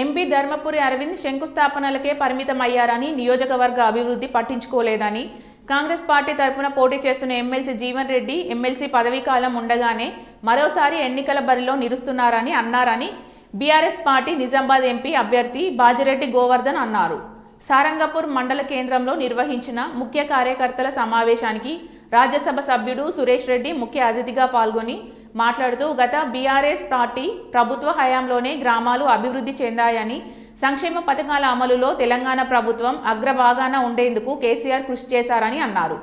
MP Dharmapuri Arvind శంకుస్థాపనలకే పరిమితమయ్యారని నియోజకవర్గ అభివృద్ధి పట్టించుకోలేదని కాంగ్రెస్ పార్టీ తరపున పోటీ చేస్తున్న ఎమ్మెల్సీ జీవన్ రెడ్డి ఎమ్మెల్సీ పదవీ కాలం ఉండగానే మరోసారి ఎన్నికల బరిలో నిలుస్తున్నారని అన్నారని బీఆర్ఎస్ పార్టీ నిజామాబాద్ ఎంపీ అభ్యర్థి బాజిరెడ్డి గోవర్ధన్ అన్నారు. సారంగపూర్ మండల కేంద్రంలో నిర్వహించిన ముఖ్య కార్యకర్తల సమావేశానికి రాజ్యసభ సభ్యుడు సురేష్ రెడ్డి ముఖ్య అతిథిగా పాల్గొని మాట్లాడుతూ గత బీఆర్ఎస్ పార్టీ ప్రభుత్వ హయాంలోనే గ్రామాలు అభివృద్ధి చెందాయని సంక్షేమ పథకాల అమలులో తెలంగాణ ప్రభుత్వం అగ్రభాగాన ఉండేందుకు కేసీఆర్ కృషి చేశారని అన్నారు.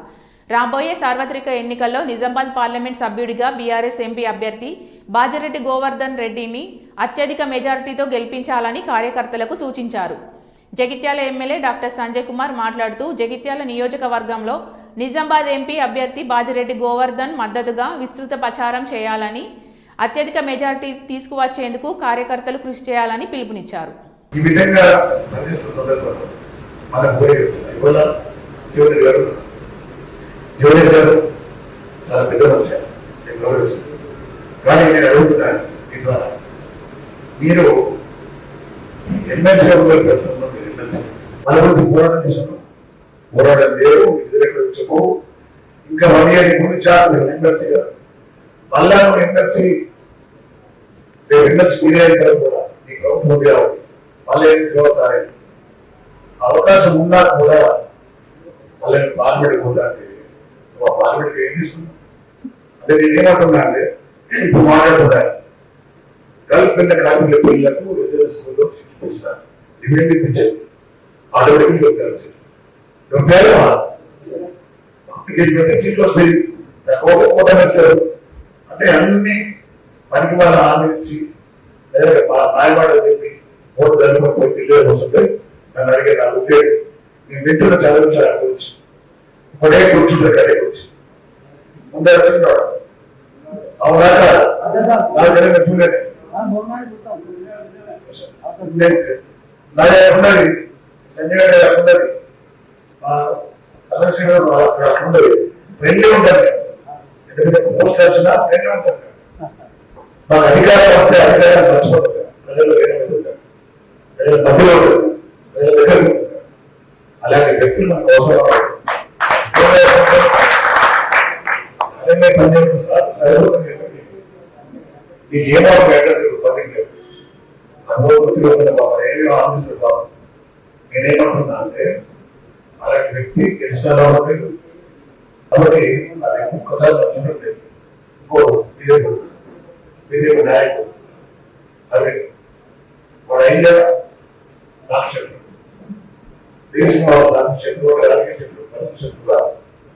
రాబోయే సార్వత్రిక ఎన్నికల్లో నిజామాబాద్ పార్లమెంట్ సభ్యుడిగా బీఆర్ఎస్ ఎంపీ అభ్యర్థి బాజిరెడ్డి గోవర్ధన్ రెడ్డిని అత్యధిక మెజారిటీతో గెలిపించాలని కార్యకర్తలకు సూచించారు. జగిత్యాల ఎమ్మెల్యే డాక్టర్ సంజయ్ కుమార్ మాట్లాడుతూ జగిత్యాల నియోజకవర్గంలో నిజామాబాద్ ఎంపీ అభ్యర్థి బాజిరెడ్డి గోవర్ధన్ మద్దతుగా విస్తృత ప్రచారం చేయాలని అత్యధిక మెజార్టీ తీసుకువచ్చేందుకు కార్యకర్తలు కృషి చేయాలని పిలుపునిచ్చారు. ఈ విధంగా మన ఇవాళ గారు గారు చాలా పెద్ద మనిషి నేను కానీ నేను అడుగుతున్నాను మీ ద్వారా. మీరు ఎమ్మెల్సీ మీరు ఎమ్మెల్సీ. మన గురించి పోరాటం పోరాటం లేరు ఎదురెక్కడ ఇంకా వన్ ఇయర్ ముందు చాలు ఎమ్మెల్సీగా మళ్ళా ఎమ్మెల్సీ రేపు ఎమ్మెల్సీ మీరే అయిన కూడా నీ ప్రభుత్వం కావాలి మళ్ళీ ఏం సేవ అవకాశం ఉన్నా కూడా మళ్ళీ పార్లమెంట్ కూడా పార్లమెంట్ ఏం చేస్తుంది అదే నేను ఏమంటున్నా అంటే ఇప్పుడు మాట్లాడుతున్నాను కల్పిన కార్మికుల పిల్లలకు రిజర్వ్ సిక్స్ శిక్షిస్తారు డిమాండ్ ఇప్పించారు. ఆటోమేటిక్ చెప్పారు చెప్పారు సీట్లు వస్తాయి తక్కువ కోట వేస్తారు అంటే అన్ని పనికి వాళ్ళ హామీ ఇచ్చి లేదా మాయమాట చెప్పి ఓటు ధర్మపోయి పిల్లలు వస్తుంటే నన్ను అడిగే నా ఉద్యోగం నేను వింటున్న చదివించాలని గురించి ఇప్పుడే కూర్చుంటే కడే గురించి ముందే వచ్చినాడు అవునా నాకు జరిగిన చూడండి నాదే ఉన్నది సంజయ్ గారు ఉన్నది సమస్య అక్కడ ఉన్నది ఉంటారు ఎందుకంటే పోస్ట్ వచ్చినా రెండే ఉంటారు మాకు అధికారం వస్తే అధికారం మర్చిపోతారు ప్రజలు వేరే మధ్యలో ఉంటారు దగ్గర అలాంటి వ్యక్తులు మనకు అవసరం పనిచేసిన సార్ పదిహేను ఏమీ నేనేమంటున్నా అంటే అలాంటి వ్యక్తి గెలిచిన రావట్లేదు కాబట్టి నాకు ఒక్కసారి నచ్చినట్టు ఇంకో బీజేపీ బీజేపీ నాయకుడు అదే వాడు అయిందా రాక్షసుడు దేశం రాక్షసుడు